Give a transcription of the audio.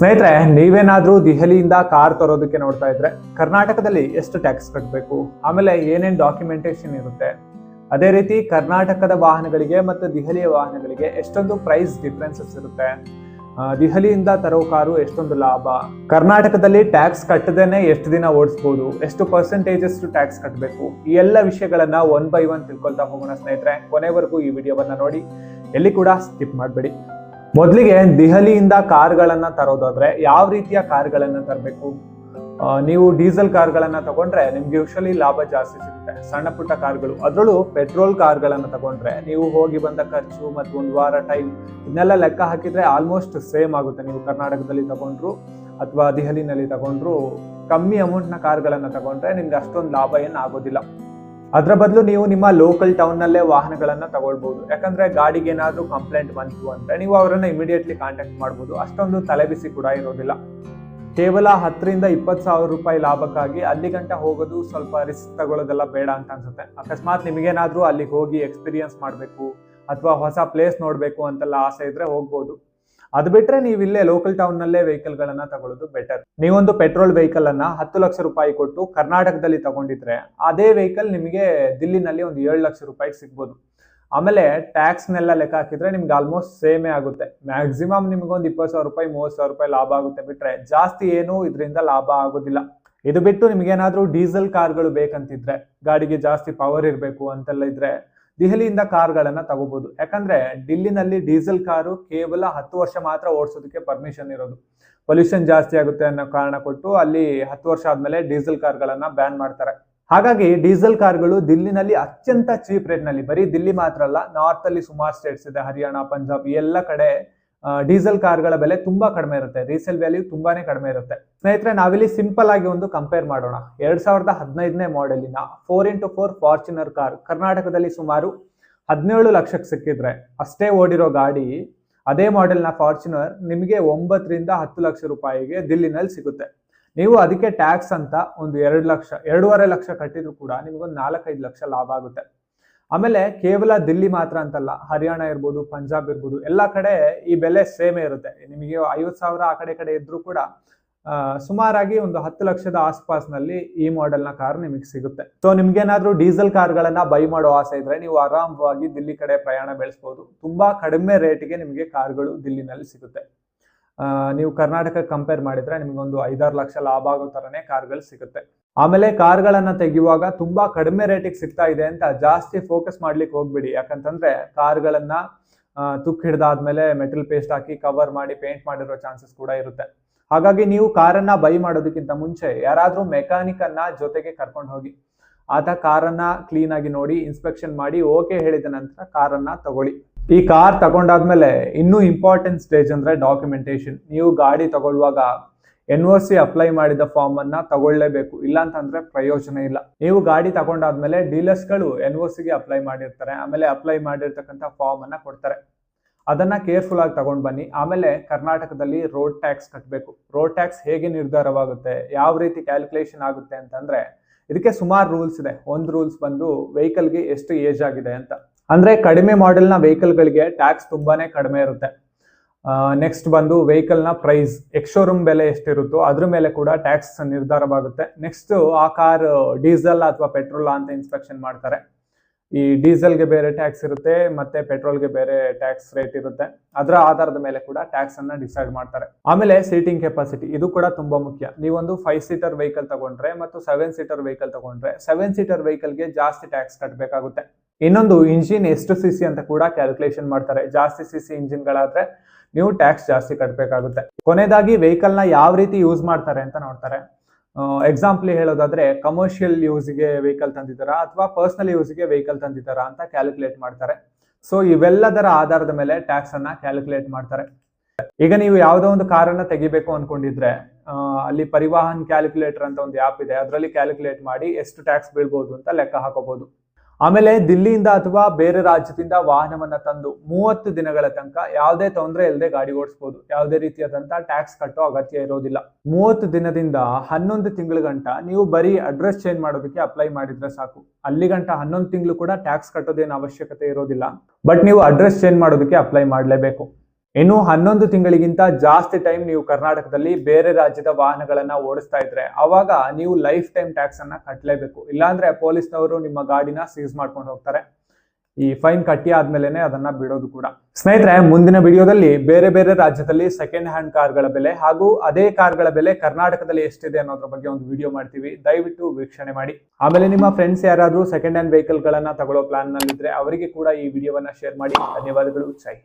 ಸ್ನೇಹಿತರೆ, ನೀವೇನಾದ್ರೂ ದೆಹಲಿಯಿಂದ ಕಾರ್ ತರೋದಕ್ಕೆ ನೋಡ್ತಾ ಇದ್ರೆ ಕರ್ನಾಟಕದಲ್ಲಿ ಎಷ್ಟು ಟ್ಯಾಕ್ಸ್ ಕಟ್ಟಬೇಕು ಆಮೇಲೆ ಏನೇನ್ ಡಾಕ್ಯುಮೆಂಟೇಶನ್ ಇರುತ್ತೆ? ಅದೇ ರೀತಿ ಕರ್ನಾಟಕದ ವಾಹನಗಳಿಗೆ ಮತ್ತು ದೆಹಲಿಯ ವಾಹನಗಳಿಗೆ ಎಷ್ಟೊಂದು ಪ್ರೈಸ್ ಡಿಫ್ರೆನ್ಸಸ್ ಇರುತ್ತೆ? ದೆಹಲಿಯಿಂದ ತರೋ ಕಾರು ಎಷ್ಟೊಂದು ಲಾಭ? ಕರ್ನಾಟಕದಲ್ಲಿ ಟ್ಯಾಕ್ಸ್ ಕಟ್ಟದೇನೆ ಎಷ್ಟು ದಿನ ಓಡಿಸ್ಬೋದು? ಎಷ್ಟು ಪರ್ಸೆಂಟೇಜಸ್ ಟ್ಯಾಕ್ಸ್ ಕಟ್ಟಬೇಕು ಈ ಎಲ್ಲ ವಿಷಯಗಳನ್ನ ಒನ್ ಬೈ ಒನ್ ತಿಳ್ಕೊಳ್ತಾ ಹೋಗೋಣ ಸ್ನೇಹಿತರೆ. ಕೊನೆವರೆಗೂ ಈ ವಿಡಿಯೋವನ್ನ ನೋಡಿ. ಎಲ್ಲಿ ಕೂಡ ಸ್ಕಿಪ್ ಮಾಡಬೇಡಿ. ಮೊದಲಿಗೆ ದೆಹಲಿಯಿಂದ ಕಾರ್ಗಳನ್ನು ತರೋದಾದರೆ ಯಾವ ರೀತಿಯ ಕಾರ್ಗಳನ್ನು ತರಬೇಕು? ನೀವು ಡೀಸೆಲ್ ಕಾರ್ಗಳನ್ನು ತಗೊಂಡ್ರೆ ನಿಮ್ಗೆ ಯೂಶಲಿ ಲಾಭ ಜಾಸ್ತಿ ಸಿಗುತ್ತೆ. ಸಣ್ಣ ಪುಟ್ಟ ಕಾರ್ಗಳು. ಅದರಲ್ಲೂ ಪೆಟ್ರೋಲ್ ಕಾರ್ಗಳನ್ನು ತಗೊಂಡ್ರೆ ನೀವು ಹೋಗಿ ಬಂದ ಖರ್ಚು ಮತ್ತು ಒಂದು ವಾರ ಟೈಮ್ ಇದನ್ನೆಲ್ಲ ಲೆಕ್ಕ ಹಾಕಿದ್ರೆ ಆಲ್ಮೋಸ್ಟ್ ಸೇಮ್ ಆಗುತ್ತೆ. ನೀವು ಕರ್ನಾಟಕದಲ್ಲಿ ತಗೊಂಡ್ರು ಅಥವಾ ದೆಹಲಿನಲ್ಲಿ ತಗೊಂಡ್ರು ಕಮ್ಮಿ ಅಮೌಂಟ್ನ ಕಾರ್ಗಳನ್ನು ತಗೊಂಡ್ರೆ ನಿಮ್ಗೆ ಅಷ್ಟೊಂದು ಲಾಭ ಏನು ಆಗೋದಿಲ್ಲ. ಅದರ ಬದಲು ನೀವು ನಿಮ್ಮ ಲೋಕಲ್ ಟೌನ್ ವಾಹನಗಳನ್ನು ತಗೊಳ್ಬೋದು. ಯಾಕಂದರೆ ಯಾಕಂದ್ರೆ ಗಾಡಿಗೆ ಏನಾದರೂ ಕಂಪ್ಲೇಂಟ್ ಬಂತು ಅಂದ್ರೆ ನೀವು ಅವರನ್ನು ಇಮಿಡಿಯೇಟ್ಲಿ ಕಾಂಟ್ಯಾಕ್ಟ್ ಮಾಡ್ಬೋದು. ಅಷ್ಟೊಂದು ತಲೆಬಿಸಿ ಕೂಡ ಇರೋದಿಲ್ಲ. ಕೇವಲ ಹತ್ತರಿಂದ ಇಪ್ಪತ್ತು ಸಾವಿರ ರೂಪಾಯಿ ಲಾಭಕ್ಕಾಗಿ ಅಲ್ಲಿ ಗಂಟ ಹೋಗೋದು ಸ್ವಲ್ಪ ರಿಸ್ಕ್ ತಗೊಳ್ಳೋದೆಲ್ಲ ಬೇಡ ಅಂತ ಅನ್ಸುತ್ತೆ. ಅಕಸ್ಮಾತ್ ನಿಮಗೇನಾದರೂ ಅಲ್ಲಿಗೆ ಹೋಗಿ ಎಕ್ಸ್ಪೀರಿಯನ್ಸ್ ಮಾಡಬೇಕು, ಅಥವಾ ಹೊಸ ಪ್ಲೇಸ್ ನೋಡಬೇಕು ಅಂತೆಲ್ಲ ಆಸೆ ಇದ್ರೆ ಹೋಗ್ಬೋದು. ಅದು ಬಿಟ್ರೆ ನೀವು ಇಲ್ಲೇ ಲೋಕಲ್ ಟೌನ್ ನಲ್ಲೇ ವೆಹಿಕಲ್ ಗಳನ್ನ ತಗೊಳ್ಳೋದು ಬೆಟರ್ ನೀವೊಂದು ಪೆಟ್ರೋಲ್ ವೆಹಿಕಲ್ ಅನ್ನ ಹತ್ತು ಲಕ್ಷ ರೂಪಾಯಿ ಕೊಟ್ಟು ಕರ್ನಾಟಕದಲ್ಲಿ ತಗೊಂಡಿದ್ರೆ ಅದೇ ವೆಹಿಕಲ್ ನಿಮಗೆ ದಿಲ್ಲಿನಲ್ಲಿ ಒಂದು ಏಳು ಲಕ್ಷ ರೂಪಾಯಿ ಸಿಗ್ಬೋದು. ಆಮೇಲೆ ಟ್ಯಾಕ್ಸ್ನೆಲ್ಲ ಲೆಕ್ಕ ಹಾಕಿದ್ರೆ ನಿಮ್ಗೆ ಆಲ್ಮೋಸ್ಟ್ ಸೇಮೇ ಆಗುತ್ತೆ. ಮ್ಯಾಕ್ಸಿಮಮ್ ನಿಮ್ಗೆ ಒಂದು ಇಪ್ಪತ್ತು ಸಾವಿರ ರೂಪಾಯಿ, ಮೂವತ್ತು ಸಾವಿರ ರೂಪಾಯಿ ಲಾಭ ಆಗುತ್ತೆ ಬಿಟ್ರೆ ಜಾಸ್ತಿ ಏನು ಇದರಿಂದ ಲಾಭ ಆಗೋದಿಲ್ಲ. ಇದು ಬಿಟ್ಟು ನಿಮ್ಗೇನಾದ್ರೂ ಡೀಸೆಲ್ ಕಾರ್ಗಳು ಬೇಕಂತಿದ್ರೆ, ಗಾಡಿಗೆ ಜಾಸ್ತಿ ಪವರ್ ಇರಬೇಕು ಅಂತೆಲ್ಲ ಇದ್ರೆ ದೆಹಲಿಯಿಂದ ಕಾರ್ಗಳನ್ನ ತಗೋಬಹುದು ಯಾಕಂದ್ರೆ ಡಿಲ್ಲಿನಲ್ಲಿ ಡೀಸೆಲ್ ಕಾರು ಕೇವಲ ಹತ್ತು ವರ್ಷ ಮಾತ್ರ ಓಡಿಸೋದಕ್ಕೆ ಪರ್ಮಿಷನ್ ಇರೋದು. ಪೊಲ್ಯೂಷನ್ ಜಾಸ್ತಿ ಆಗುತ್ತೆ ಅನ್ನೋ ಕಾರಣ ಕೊಟ್ಟು ಅಲ್ಲಿ ಹತ್ತು ವರ್ಷ ಆದ್ಮೇಲೆ ಡೀಸೆಲ್ ಕಾರ್ಗಳನ್ನ ಬ್ಯಾನ್ ಮಾಡ್ತಾರೆ. ಹಾಗಾಗಿ ಡೀಸೆಲ್ ಕಾರ್ಗಳು ದಿಲ್ಲಿನಲ್ಲಿ ಅತ್ಯಂತ ಚೀಪ್ ರೇಟ್ನಲ್ಲಿ ಬರೀ ದಿಲ್ಲಿ ಮಾತ್ರ ಅಲ್ಲ ನಾರ್ತ್ ಅಲ್ಲಿ ಸುಮಾರು ಸ್ಟೇಟ್ಸ್ ಇದೆ, ಹರಿಯಾಣ, ಪಂಜಾಬ್ ಎಲ್ಲ ಕಡೆ ಡೀಸೆಲ್ ಕಾರ್ಗಳ ಬೆಲೆ ತುಂಬಾ ಕಡಿಮೆ ಇರುತ್ತೆ. ರೀಸೇಲ್ ವ್ಯಾಲ್ಯೂ ತುಂಬಾನೇ ಕಡಿಮೆ ಇರುತ್ತೆ. ಸ್ನೇಹಿತರೆ, ನಾವಿಲ್ಲಿ ಸಿಂಪಲ್ ಆಗಿ ಒಂದು ಕಂಪೇರ್ ಮಾಡೋಣ. ಎರಡ್ ಸಾವಿರದ ಹದಿನೈದನೇ ಮಾಡೆಲಿನ four into four Fortuner car ಕರ್ನಾಟಕದಲ್ಲಿ ಸುಮಾರು ಹದಿನೇಳು ಲಕ್ಷಕ್ಕೆ ಸಿಕ್ಕಿದ್ರೆ ಅಷ್ಟೇ ಓಡಿರೋ ಗಾಡಿ, ಅದೇ ಮಾಡೆಲ್ನ ಫಾರ್ಚುನರ್ ನಿಮಗೆ ಒಂಬತ್ತರಿಂದ ಹತ್ತು ಲಕ್ಷ ರೂಪಾಯಿಗೆ ದಿಲ್ಲಿನಲ್ಲಿ ಸಿಗುತ್ತೆ. ನೀವು ಅದಕ್ಕೆ ಟ್ಯಾಕ್ಸ್ ಅಂತ ಒಂದು ಎರಡು ಲಕ್ಷ, ಎರಡೂವರೆ ಲಕ್ಷ ಕಟ್ಟಿದ್ರು ಕೂಡ ನಿಮಗೊಂದು ನಾಲ್ಕೈದು ಲಕ್ಷ ಲಾಭ ಆಗುತ್ತೆ. ಆಮೇಲೆ ಕೇವಲ ದಿಲ್ಲಿ ಮಾತ್ರ ಅಂತಲ್ಲ, ಹರಿಯಾಣ ಇರ್ಬೋದು, ಪಂಜಾಬ್ ಇರ್ಬೋದು, ಎಲ್ಲ ಕಡೆ ಈ ಬೆಲೆ ಸೇಮೇ ಇರುತ್ತೆ. ನಿಮಗೆ ಐವತ್ತು ಸಾವಿರ ಆ ಕಡೆ ಕಡೆ ಇದ್ರೂ ಕೂಡ ಸುಮಾರಾಗಿ ಒಂದು ಹತ್ತು ಲಕ್ಷದ ಆಸ್ಪಾಸ್ನಲ್ಲಿ ಈ ಮಾಡೆಲ್ನ ಕಾರ್ ನಿಮಗೆ ಸಿಗುತ್ತೆ. ಸೊ ನಿಮ್ಗೇನಾದ್ರೂ ಡೀಸೆಲ್ ಕಾರ್ಗಳನ್ನ ಬೈ ಮಾಡೋ ಆಸೆ ಇದ್ರೆ ನೀವು ಆರಾಮವಾಗಿ ದಿಲ್ಲಿ ಕಡೆ ಪ್ರಯಾಣ ಬೆಳೆಸ್ಬೋದು. ತುಂಬಾ ಕಡಿಮೆ ರೇಟ್ಗೆ ನಿಮಗೆ ಕಾರ್ಗಳು ದಿಲ್ಲಿನಲ್ಲಿ ಸಿಗುತ್ತೆ. ನೀವು ಕರ್ನಾಟಕ ಕಂಪೇರ್ ಮಾಡಿದ್ರೆ ನಿಮ್ಗೊಂದು ಐದಾರು ಲಕ್ಷ ಲಾಭ ಆಗೋ ತರನೇ ಕಾರ್ಗಳು ಸಿಗುತ್ತೆ. ಆಮೇಲೆ ಕಾರ್ಗಳನ್ನ ತೆಗೆಯುವಾಗ ತುಂಬಾ ಕಡಿಮೆ ರೇಟಿಗೆ ಸಿಗ್ತಾ ಇದೆ ಅಂತ ಜಾಸ್ತಿ ಫೋಕಸ್ ಮಾಡ್ಲಿಕ್ಕೆ ಹೋಗ್ಬಿಡಿ. ಯಾಕಂತಂದ್ರೆ ಕಾರ್ಗಳನ್ನ ತುಕ್ ಹಿಡ್ದಾದ್ಮೇಲೆ ಮೆಟಲ್ ಪೇಸ್ಟ್ ಹಾಕಿ ಕವರ್ ಮಾಡಿ ಪೇಂಟ್ ಮಾಡಿರೋ ಚಾನ್ಸಸ್ ಕೂಡ ಇರುತ್ತೆ. ಹಾಗಾಗಿ ನೀವು ಕಾರನ್ನ ಬೈ ಮಾಡೋದಕ್ಕಿಂತ ಮುಂಚೆ ಯಾರಾದ್ರೂ ಮೆಕ್ಯಾನಿಕ್ ಅನ್ನ ಜೊತೆಗೆ ಕರ್ಕೊಂಡು ಹೋಗಿ. ಆತ ಕಾರನ್ನ ಕ್ಲೀನ್ ಆಗಿ ನೋಡಿ ಇನ್ಸ್ಪೆಕ್ಷನ್ ಮಾಡಿ ಓಕೆ ಹೇಳಿದ ನಂತರ ಕಾರನ್ನ ತಗೊಳ್ಳಿ. ಈ ಕಾರ್ ತಗೊಂಡಾದ್ಮೇಲೆ ಇನ್ನೂ ಇಂಪಾರ್ಟೆಂಟ್ ಸ್ಟೇಜ್ ಅಂದ್ರೆ ಡಾಕ್ಯುಮೆಂಟೇಶನ್ ನೀವು ಗಾಡಿ ತಗೊಳ್ಳುವಾಗ ಎನ್ ಒ ಸಿ ಅಪ್ಲೈ ಮಾಡಿದ ಫಾರ್ಮ್ ಅನ್ನ ತಗೊಳ್ಳೇಬೇಕು. ಇಲ್ಲ ಅಂತಂದ್ರೆ ಪ್ರಯೋಜನ ಇಲ್ಲ. ನೀವು ಗಾಡಿ ತಗೊಂಡಾದ್ಮೇಲೆ ಡೀಲರ್ಸ್ಗಳು ಎನ್ ಒ ಸಿಗೆ ಅಪ್ಲೈ ಮಾಡಿರ್ತಾರೆ. ಆಮೇಲೆ ಅಪ್ಲೈ ಮಾಡಿರ್ತಕ್ಕಂಥ ಫಾರ್ಮ್ ಅನ್ನ ಕೊಡ್ತಾರೆ. ಅದನ್ನ ಕೇರ್ಫುಲ್ ಆಗಿ ತಗೊಂಡ್ ಬನ್ನಿ. ಆಮೇಲೆ ಕರ್ನಾಟಕದಲ್ಲಿ ರೋಡ್ ಟ್ಯಾಕ್ಸ್ ಕಟ್ಟಬೇಕು ರೋಡ್ ಟ್ಯಾಕ್ಸ್ ಹೇಗೆ ನಿರ್ಧಾರವಾಗುತ್ತೆ? ಯಾವ ರೀತಿ ಕ್ಯಾಲ್ಕುಲೇಷನ್ ಆಗುತ್ತೆ ಅಂತಂದ್ರೆ, ಇದಕ್ಕೆ ಸುಮಾರು ರೂಲ್ಸ್ ಇದೆ. ಒಂದು ರೂಲ್ಸ್ ಬಂದು ವೆಹಿಕಲ್ಗೆ ಎಷ್ಟು ಏಜ್ ಆಗಿದೆ ಅಂತ. ಅಂದ್ರೆ ಕಡಿಮೆ ಮಾಡೆಲ್ನ ವೆಹಿಕಲ್ಗಳಿಗೆ ಟ್ಯಾಕ್ಸ್ ತುಂಬಾನೇ ಕಡಿಮೆ ಇರುತ್ತೆ. ನೆಕ್ಸ್ಟ್ ಬಂದು ವೆಹಿಕಲ್ನ ಪ್ರೈಸ್ ಎಕ್ಶೋರೂಮ್ ಬೆಲೆ ಎಷ್ಟಿರುತ್ತೋ ಅದ್ರ ಮೇಲೆ ಕೂಡ ಟ್ಯಾಕ್ಸ್ ನಿರ್ಧಾರವಾಗುತ್ತೆ. ನೆಕ್ಸ್ಟ್ ಆ ಕಾರ್ ಡೀಸೆಲ್ ಅಥವಾ ಪೆಟ್ರೋಲ್ ಅಂತ ಇನ್ಸ್ಪೆಕ್ಷನ್ ಮಾಡ್ತಾರೆ. ಈ ಡೀಸೆಲ್ಗೆ ಬೇರೆ ಟ್ಯಾಕ್ಸ್ ಇರುತ್ತೆ, ಮತ್ತೆ ಪೆಟ್ರೋಲ್ಗೆ ಬೇರೆ ಟ್ಯಾಕ್ಸ್ ರೇಟ್ ಇರುತ್ತೆ. ಅದರ ಆಧಾರದ ಮೇಲೆ ಕೂಡ ಟ್ಯಾಕ್ಸ್ ಅನ್ನ ಡಿಸೈಡ್ ಮಾಡ್ತಾರೆ. ಆಮೇಲೆ ಸೀಟಿಂಗ್ ಕೆಪಾಸಿಟಿ ಇದು ಕೂಡ ತುಂಬಾ ಮುಖ್ಯ. ನೀವೊಂದು ಫೈವ್ ಸೀಟರ್ ವೆಹಿಕಲ್ ತಗೊಂಡ್ರೆ ಮತ್ತು ಸೆವೆನ್ ಸೀಟರ್ ವೆಹಿಕಲ್ ತಗೊಂಡ್ರೆ ಸೆವೆನ್ ಸೀಟರ್ ವೆಹಿಕಲ್ಗೆ ಜಾಸ್ತಿ ಟ್ಯಾಕ್ಸ್ ಕಟ್ಟಬೇಕಾಗುತ್ತೆ ಇನ್ನೊಂದು ಇಂಜಿನ್ ಎಷ್ಟು ಸಿ ಅಂತ ಕೂಡ ಕ್ಯಾಲ್ಕುಲೇಷನ್ ಮಾಡ್ತಾರೆ. ಜಾಸ್ತಿ ಸಿ ಸಿ ಇಂಜಿನ್ಗಳಾದ್ರೆ ನೀವು ಟ್ಯಾಕ್ಸ್ ಜಾಸ್ತಿ ಕಟ್ಟಬೇಕಾಗುತ್ತೆ ಕೊನೆಯದಾಗಿ ನ ಯಾವ ರೀತಿ ಯೂಸ್ ಮಾಡ್ತಾರೆ ಅಂತ ನೋಡ್ತಾರೆ. ಎಕ್ಸಾಂಪಲ್ ಹೇಳೋದಾದ್ರೆ ಕಮರ್ಷಿಯಲ್ ಯೂಸ್ಗೆ ವೆಹಿಕಲ್ ತಂದಿದ್ದಾರಾ ಅಥವಾ ಪರ್ಸನಲ್ ಯೂಸ್ಗೆ ವೆಹಿಕಲ್ ತಂದಿದ್ದಾರಾ ಅಂತ ಕ್ಯಾಲ್ಕುಲೇಟ್ ಮಾಡ್ತಾರೆ. ಸೊ ಇವೆಲ್ಲದರ ಆಧಾರದ ಮೇಲೆ ಟ್ಯಾಕ್ಸ್ ಅನ್ನ ಕ್ಯಾಲ್ಕುಲೇಟ್ ಮಾಡ್ತಾರೆ. ಈಗ ನೀವು ಯಾವುದೋ ಒಂದು ಕಾರನ್ನ ತೆಗಿಬೇಕು ಅನ್ಕೊಂಡಿದ್ರೆ ಅಲ್ಲಿ ಪರಿವಾಹನ್ ಕ್ಯಾಲ್ಕುಲೇಟರ್ ಅಂತ ಒಂದು ಆ್ಯಪ್ ಇದೆ. ಅದರಲ್ಲಿ ಕ್ಯಾಲ್ಕುಲೇಟ್ ಮಾಡಿ ಎಷ್ಟು ಟ್ಯಾಕ್ಸ್ ಬೀಳ್ಬೋದು ಅಂತ ಲೆಕ್ಕ ಹಾಕೋಬಹುದು ಆಮೇಲೆ ದಿಲ್ಲಿಯಿಂದ ಅಥವಾ ಬೇರೆ ರಾಜ್ಯದಿಂದ ವಾಹನವನ್ನ ತಂದು ಮೂವತ್ತು ದಿನಗಳ ತನಕ ಯಾವುದೇ ತೊಂದರೆ ಇಲ್ಲದೆ ಗಾಡಿ ಓಡಿಸಬಹುದು ಯಾವುದೇ ರೀತಿಯಾದಂತಹ ಟ್ಯಾಕ್ಸ್ ಕಟ್ಟೋ ಅಗತ್ಯ ಇರೋದಿಲ್ಲ. ಮೂವತ್ತು ದಿನದಿಂದ ಹನ್ನೊಂದು ತಿಂಗಳ ಗಂಟ ನೀವು ಬರೀ ಅಡ್ರೆಸ್ ಚೇಂಜ್ ಮಾಡೋದಕ್ಕೆ ಅಪ್ಲೈ ಮಾಡಿದ್ರೆ ಸಾಕು. ಅಲ್ಲಿ ಗಂಟ ಹನ್ನೊಂದು ತಿಂಗಳು ಕೂಡ ಟ್ಯಾಕ್ಸ್ ಕಟ್ಟೋದೇನು ಅವಶ್ಯಕತೆ ಇರೋದಿಲ್ಲ. ಬಟ್ ನೀವು ಅಡ್ರೆಸ್ ಚೇಂಜ್ ಮಾಡೋದಕ್ಕೆ ಅಪ್ಲೈ ಮಾಡಲೇಬೇಕು. ಇನ್ನು ಹನ್ನೊಂದು ತಿಂಗಳಿಗಿಂತ ಜಾಸ್ತಿ ಟೈಮ್ ನೀವು ಕರ್ನಾಟಕದಲ್ಲಿ ಬೇರೆ ರಾಜ್ಯದ ವಾಹನಗಳನ್ನ ಓಡಿಸ್ತಾ ಇದ್ರೆ ಅವಾಗ ನೀವು ಲೈಫ್ ಟೈಮ್ ಟ್ಯಾಕ್ಸ್ ಅನ್ನ ಕಟ್ಟಲೇಬೇಕು ಇಲ್ಲಾಂದ್ರೆ ಪೊಲೀಸ್ನವರು ನಿಮ್ಮ ಗಾಡಿನ ಸೀಸ್ ಮಾಡ್ಕೊಂಡು ಹೋಗ್ತಾರೆ. ಈ ಫೈನ್ ಕಟ್ಟಿ ಆದ್ಮೇಲೆನೆ ಅದನ್ನ ಬಿಡೋದು ಕೂಡ. ಸ್ನೇಹಿತರೆ, ಮುಂದಿನ ವಿಡಿಯೋದಲ್ಲಿ ಬೇರೆ ಬೇರೆ ರಾಜ್ಯದಲ್ಲಿ ಸೆಕೆಂಡ್ ಹ್ಯಾಂಡ್ ಕಾರ್ಗಳ ಬೆಲೆ ಹಾಗೂ ಅದೇ ಕಾರ್ಗಳ ಬೆಲೆ ಕರ್ನಾಟಕದಲ್ಲಿ ಎಷ್ಟಿದೆ ಅನ್ನೋದ್ರ ಬಗ್ಗೆ ಒಂದು ವಿಡಿಯೋ ಮಾಡ್ತೀವಿ. ದಯವಿಟ್ಟು ವೀಕ್ಷಣೆ ಮಾಡಿ. ಆಮೇಲೆ ನಿಮ್ಮ ಫ್ರೆಂಡ್ಸ್ ಯಾರಾದ್ರೂ ಸೆಕೆಂಡ್ ಹ್ಯಾಂಡ್ ವೆಹಿಕಲ್ ಗಳನ್ನ ತಗೊಳ್ಳೋ ಪ್ಲಾನ್ ನಲ್ಲಿದ್ರೆ ಅವರಿಗೆ ಕೂಡ ಈ ವಿಡಿಯೋವನ್ನ ಶೇರ್ ಮಾಡಿ. ಧನ್ಯವಾದಗಳು. ಜೈ